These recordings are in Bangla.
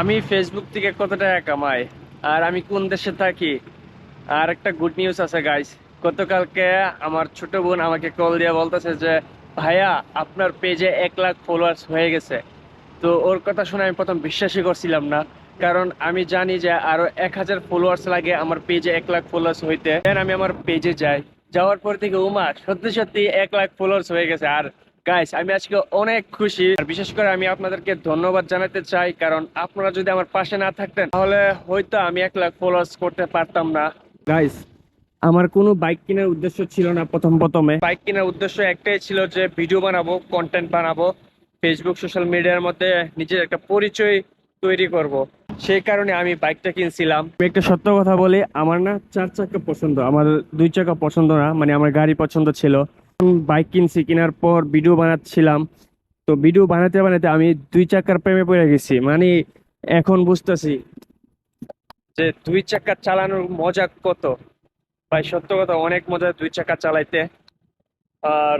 আমি ফেসবুক থেকে কত টাকা কামাই? আর আমি কোন দেশে থাকি? আর একটা গুড নিউজ আছে গাইস গতকালকে আমার ছোট বোন আমাকে কল দিয়ে বলতেছে যে, ভাইয়া, আপনার পেজে এক লাখ ফলোয়ার্স হয়ে গেছে। তো ওর কথা শুনে আমি প্রথম বিশ্বাসই করছিলাম না, কারণ আমি জানি যে আরও এক হাজার ফলোয়ার্স লাগে আমার পেজে এক লাখ ফলোয়ার্স হইতে। Then আমি আমার পেজে যাই। যাওয়ার পর থেকে, উমা, সত্যি সত্যি এক লাখ ফলোয়ার্স হয়ে গেছে। আর গাইস আমি আজকে অনেক খুশি। আর বিশেষ করে আমি আপনাদেরকে ধন্যবাদ জানাতে চাই, কারণ আপনারা যদি আমার পাশে না থাকতেন, তাহলে হয়তো আমি এক লাখ ফলোয়ার্স করতে পারতাম না। গাইস আমার কোনো বাইক কেনার উদ্দেশ্য ছিল না প্রথম প্রথমে। বাইক কেনার উদ্দেশ্য একটাই ছিল যে ভিডিও বানাবো কন্টেন্ট বানাবো ফেসবুক সোশ্যাল মিডিয়ার মধ্যে নিজের একটা পরিচয় তৈরি করব। সেই কারণে আমি বাইকটা কিনছিলাম। একটা সত্য কথা বলি, আমার না চার চাকা পছন্দ, আমার দুই চাকা পছন্দ না মানে আমার গাড়ি পছন্দ ছিল। বাইক কিনছি, কেনার পর ভিডিও বানাচ্ছিলাম। তো ভিডিও বানাতে বানাতে আমি দুই চাকার প্রেমে পড়ে গেছি। মানে এখন বুঝতেছি যে দুই চাকা চালানোর মজা কত। ভাই, সত্য কথা, অনেক মজা দুই চাকা চালাইতে। আর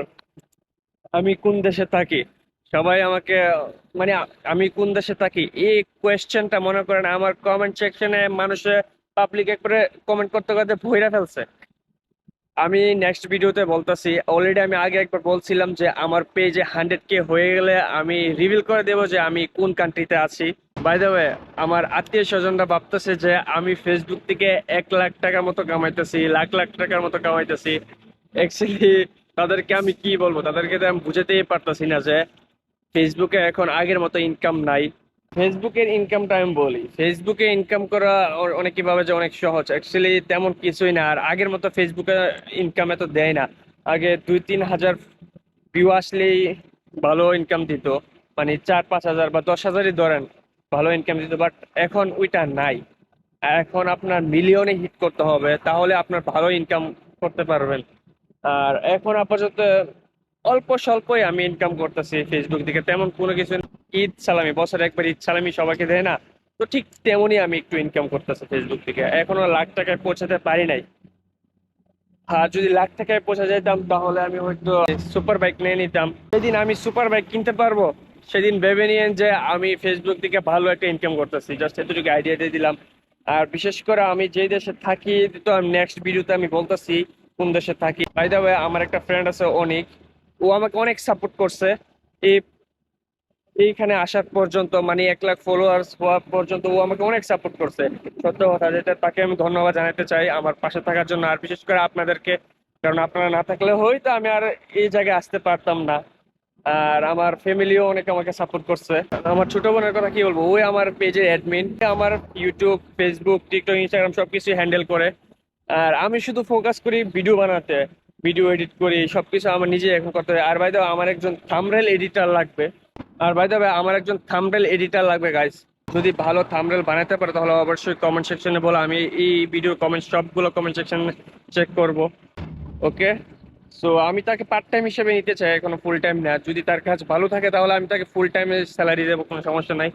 আমি কোন দেশে থাকি? সবাই আমাকে মানে আমি কোন দেশে থাকি? এই কোয়েশ্চেনটা মনে করেন, আমার কমেন্ট সেকশনে মানুষে পাবলিক করে কমেন্ট করতে করতে ভইরা ফেলছে। আমি নেক্সট ভিডিওতে বলতেছি অলরেডি আমি আগে একবার বলছিলাম যে আমার পেজে হান্ড্রেড কে হয়ে গেলে আমি রিভিল করে দেবো যে আমি কোন কান্ট্রিতে আছি। বাই ওয়ে আমার আত্মীয় স্বজনরা ভাবতেছে যে আমি ফেসবুক থেকে এক লাখ টাকার মতো কামাইতেছি, লাখ লাখ টাকার মতো কামাইতেছি। অ্যাকচুয়ালি তাদেরকে আমি কি বলব? তাদেরকে তো আমি বুঝাতেই পারতেছি না যে ফেসবুকে এখন আগের মতো ইনকাম নাই। ফেসবুকের ইনকামটা আমি বলি। ফেসবুকে ইনকাম করা অনেকে ভাবে যে অনেক সহজ। অ্যাকচুয়ালি তেমন কিছুই না। আর আগের মতো ফেসবুকে ইনকাম এত দেয় না। আগে দুই, তিন হাজার ভিউ আসলেই ভালো ইনকাম দিত। মানে চার, পাঁচ হাজার বা দশ হাজারই ধরেন ভালো ইনকাম দিত। বাট এখন ওইটা নাই। এখন আপনার মিলিয়নে হিট করতে হবে। তাহলে আপনার ভালো ইনকাম করতে পারবেন। আর এখন আপাতত অল্প স্বল্পই আমি ইনকাম করতেছি ফেসবুক থেকে তেমন কোনো কিছু। ঈদ সালামি, বছরে একবার ঈদ সালামি সবাইকে দেয় না? তো ঠিক তেমনই আমি একটু ইনকাম করতেছি ফেসবুক থেকে। এখনও লাখ টাকায় পৌঁছাতে পারি নাই। আর যদি লাখ টাকায় পৌঁছা যেতাম, তাহলে আমি হয়তো সুপার বাইক নিয়ে নিতাম। সেদিন আমি সুপার বাইক কিনতে পারব, সেদিন ভেবে নিয়েন যে আমি ফেসবুক থেকে ভালো একটা ইনকাম করতেছি। জাস্ট এতটুকু আইডিয়া দিয়ে দিলাম। আর বিশেষ করে আমি যেই দেশে থাকি তো আমি নেক্সট ভিডিওতে আমি বলতেছি কোন দেশে থাকি। বাই দা ওয়ে আমার একটা ফ্রেন্ড আছে অনিক। ও আমাকে অনেক সাপোর্ট করছে। এই এইখানে আসার পর্যন্ত মানে এক লাখ ফলোয়ার্স হওয়া পর্যন্ত ও আমাকে অনেক সাপোর্ট করছে। সত্য কথা, যেটা তাকে আমি ধন্যবাদ জানাতে চাই আমার পাশে থাকার জন্য। আর বিশেষ করে আপনাদেরকে, কারণ আপনারা না থাকলে হয়তো আমি আর এই জায়গায় আসতে পারতাম না। আর আমার ফ্যামিলিও অনেক আমাকে সাপোর্ট করছে। আমার ছোট বোনের কথা কি বলব? ওই আমার পেজের অ্যাডমিন আমার ইউটিউব ফেসবুক টিকটক ইনস্টাগ্রাম সবকিছু হ্যান্ডেল করে। আর আমি শুধু ফোকাস করি ভিডিও বানাতে। ভিডিও এডিট করি, সবকিছু আমার নিজে এখন করতে হয়। আর বাইদে আমার একজন থামরেল এডিটার লাগবে। আর বাই দেবে আমার একজন থামরেল এডিটার লাগবে গাইস যদি ভালো থামরেল বানাতে পারে, তাহলে অবশ্যই কমেন্ট সেকশনে বলো। আমি এই ভিডিও কমেন্ট সবগুলো কমেন্ট সেকশনে চেক করব। ওকে সো আমি তাকে পার্ট টাইম হিসেবে নিতে চাই, এখনও ফুল টাইম না। যদি তার কাজ ভালো থাকে, তাহলে আমি তাকে ফুল টাইমে স্যালারি দেবো, কোনো সমস্যা নাই।